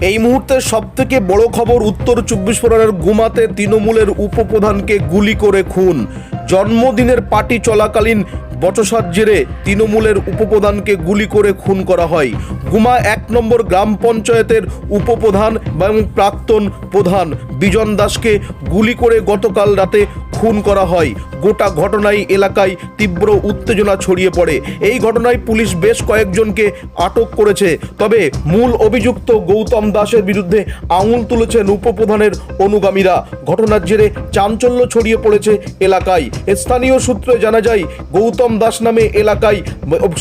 এই মুহূর্তে সব থেকে বড় খবর উত্তর চব্বিশ পরগনার গুমাতে তৃণমূলের উপপ্রধানকে গুলি করে খুন। জন্মদিনের পার্টি চলাকালীন বচসার জেরে তৃণমূলের উপপ্রধানকে গুলি করে খুন করা হয়। গুমা এক নম্বর গ্রাম পঞ্চায়েতের উপপ্রধান এবং প্রাক্তন প্রধান বিজন দাসকে গুলি করে গতকাল রাতে খুন করা হয়। গোটা ঘটনায় এলাকায় তীব্র উত্তেজনা ছড়িয়ে পড়ে। এই ঘটনায় পুলিশ বেশ কয়েকজনকে আটক করেছে। তবে মূল অভিযুক্ত গৌতম দাসের বিরুদ্ধে আঙুল তুলেছেন উপপ্রধানের অনুগামীরা। ঘটনার জেরে চাঞ্চল্য ছড়িয়ে পড়েছে এলাকায়। স্থানীয় সূত্রে জানা যায়, গৌতম দাস নামে এলাকায়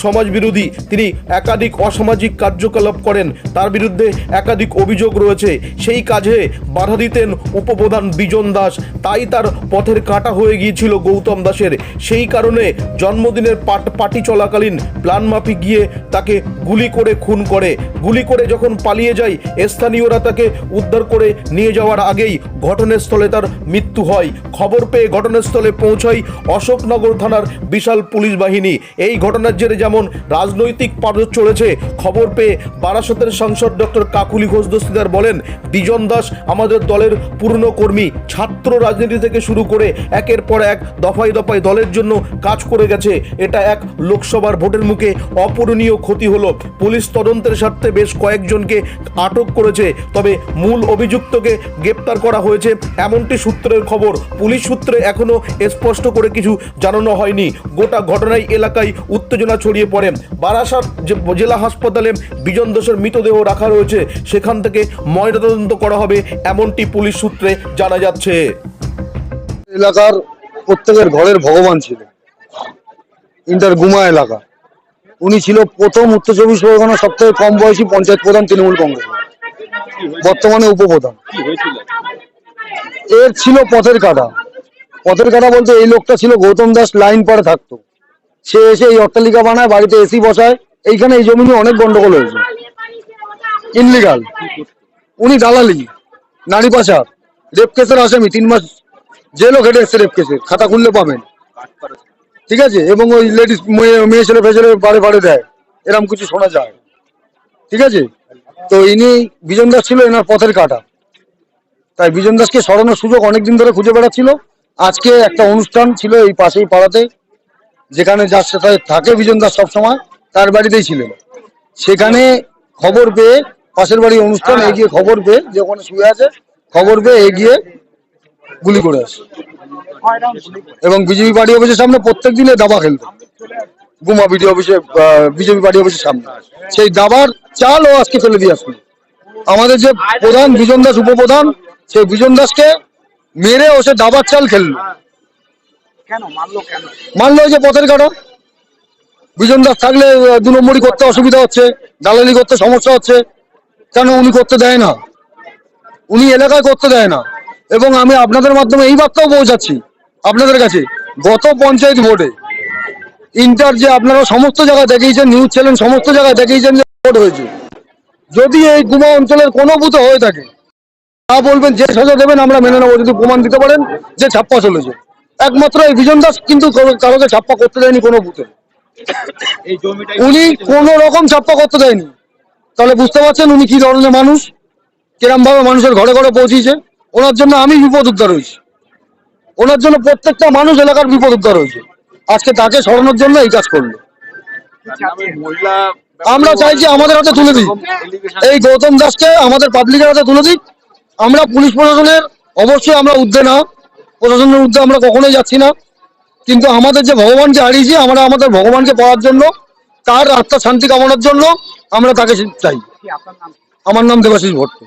সমাজ বিরোধী তিনি একাধিক অসামাজিক কার্যকলাপ করেন। তার বিরুদ্ধে একাধিক অভিযোগ রয়েছে। সেই কাজে বাধা দিতেন উপপ্রধান বিজন দাস। তাই তার পথের কাটা হয়ে গিয়েছিল গৌতম দাসের। সেই কারণে জন্মদিনের পাট পার্টি চলাকালীন প্ল্যান মাফিক গিয়ে তাকে গুলি করে খুন করে। গুলি করে যখন পালিয়ে যায়, স্থানীয়রা তাকে উদ্ধার করে নিয়ে যাওয়ার আগেই ঘটনাস্থলে তার মৃত্যু হয়। খবর পেয়ে ঘটনাস্থলে পৌঁছায় অশোকনগর থানার বিশাল পুলিশ বাহিনী। এই ঘটনার জেরে যেমন রাজনৈতিক পারদ চলেছে খবর পেয়ে বারাসতের সাংসদ ডক্টর কাকুলি ঘোষ দস্তিদার বলেন, বিজন দাস আমাদের দলের পুরনো কর্মী, ছাত্র রাজনীতি থেকে শুরু করে একের পর এক দফায় দফায় দলের জন্য কাজ করে গেছে। এটা এক লোকসভার ভোটের মুখে অপূরণীয় ক্ষতি হলো। পুলিশ তদন্তের স্বার্থে বেশ কয়েকজনকে আটক করেছে, তবে মূল অভিযুক্তকে গ্রেপ্তার করা হয়েছে এমনটি সূত্রের খবর। পুলিশ সূত্রে এখনও স্পষ্ট করে কিছু জানানো হয়নি। গোটা ঘটনায় এলাকায় উত্তেজনা ছড়িয়ে পড়ে। বারাসাত জেলা হাসপাতালে বিজন দোষের মৃতদেহ রাখা রয়েছে, সেখান থেকে ময়নাতদন্ত করা হবে এমনটি পুলিশ সূত্রে জানা যাচ্ছে। এলাকার প্রত্যেকের ঘরের ভগবান ছিল। ইন্টার গুমা এলাকা। উনি ছিল প্রথম উত্তর চব্বিশ পরগনা সব থেকে কম বয়সী পঞ্চায়েত প্রধান তৃণমূল কংগ্রেস। বর্তমানে উপপ্রধান। এর ছিল পথের কাটা। পথের কাটা বলতে এই লোকটা ছিল গৌতম দাস লাইন পারে থাকতো। সে এসে এই অট্টালিকা বানায়, বাড়িতে এসি বসায়। এইখানে এই জমি অনেক গন্ডগোল হয়েছে। ইনলিগাল উনি দালালি, নারী পাচার রেপ কেসের আসামি, তিন মাস জেলও ঘেটে এসছে রেপ কেসের খাতা খুললে পাবেন। ঠিক আছে? এবং ওই লেডিস মেয়ে ছেলে ফেছেলে বাড়ি বাড়ি দেয়। এরকম কিছু শোনা যায়। ঠিক আছে? তো ইনি, বিজন দাস ছিল এনার পথের কাটা। তাই বিজন দাসকে সরানোর সুযোগ অনেকদিন ধরে খুঁজে বেড়াচ্ছিল। আজকে একটা অনুষ্ঠান ছিল এই পাশেই পাড়াতে। যেখানে যার সাথে থাকে বিজন দাস সবসময় তার বাড়িতেই ছিলেন সেখানে খবর পেয়ে পাশের বাড়ি অনুষ্ঠান এগিয়ে খবর পেয়ে যে ওখানে শুয়ে আছে খবর পেয়ে এগিয়ে গুলি করে আসে। এবং বিজেপি পার্টি অফিসের সামনে প্রত্যেক দিনে দাবা খেলতো। গুমা বিডি অফিসে বিজেপি পার্টি অফিসের সামনে। সেই দাবার চাল ও আজকে ফেলে দিয়ে আসলো। আমাদের যে প্রধান বিজন দাস উপপ্রধান সেই বিজন দাসকে মেরে ও সে দাবার চাল খেললো। মানলো যে পথের কাটা বিজন দাস থাকলে দু নম্বরই করতে অসুবিধা হচ্ছে, দালালি করতে সমস্যা হচ্ছে। কেন উনি করতে দেয় না? উনি এলাকায় করতে দেয় না। এবং আমি আপনাদের মাধ্যমে এই বার্তাও পৌঁছাচ্ছি আপনাদের কাছে। গত পঞ্চায়েত ভোটে ইন্টার যে আপনারা সমস্ত জায়গায় দেখিয়েছেন, নিউজ চ্যানেল সমস্ত জায়গায় দেখিয়েছেন যে ভোট হয়েছে। যদি এই গুমা অঞ্চলের কোনো বুথে হয়ে থাকে, তা বলবেন, যে সাজা দেবেন, আমরা মেনে নেব। যদি প্রমাণ দিতে পারেন যে ছাপ্পা চলেছে একমাত্র এই বিজন দাস কিন্তু কারোকে ছাপ্পা করতে দেয়নি কোনো বুথে। উনি কোন রকম ছাপ্পা করতে দেয়নি। তাহলে বুঝতে পারছেন উনি কি ধরনের মানুষ? কিরম ভাবে মানুষের ঘরে ঘরে পৌঁছিয়েছে ওনার জন্য আমি বিপদ উদ্ধার হয়েছি। ওনার জন্য প্রত্যেকটা মানুষ এলাকার বিপদ উদ্ধার হয়েছে। আজকে তাকে সরানোর জন্য এই কাজ করল। আমরা চাইছি আমাদের হাতে তুলে দিই এই গৌতম দাসকে আমাদের পাবলিকের হাতে তুলে দিক। আমরা পুলিশ প্রশাসনের অবশ্যই আমরা ঊর্ধ্বে না। প্রশাসনের উদ্যোগ আমরা কখনোই যাচ্ছি না। কিন্তু আমাদের যে ভগবানকে হারিয়েছি আমরা আমাদের ভগবানকে পাওয়ার জন্য তার আত্মা শান্তি কামনার জন্য আমরা তাকে চাই। আমার নাম দেবাশিস ভট্ট।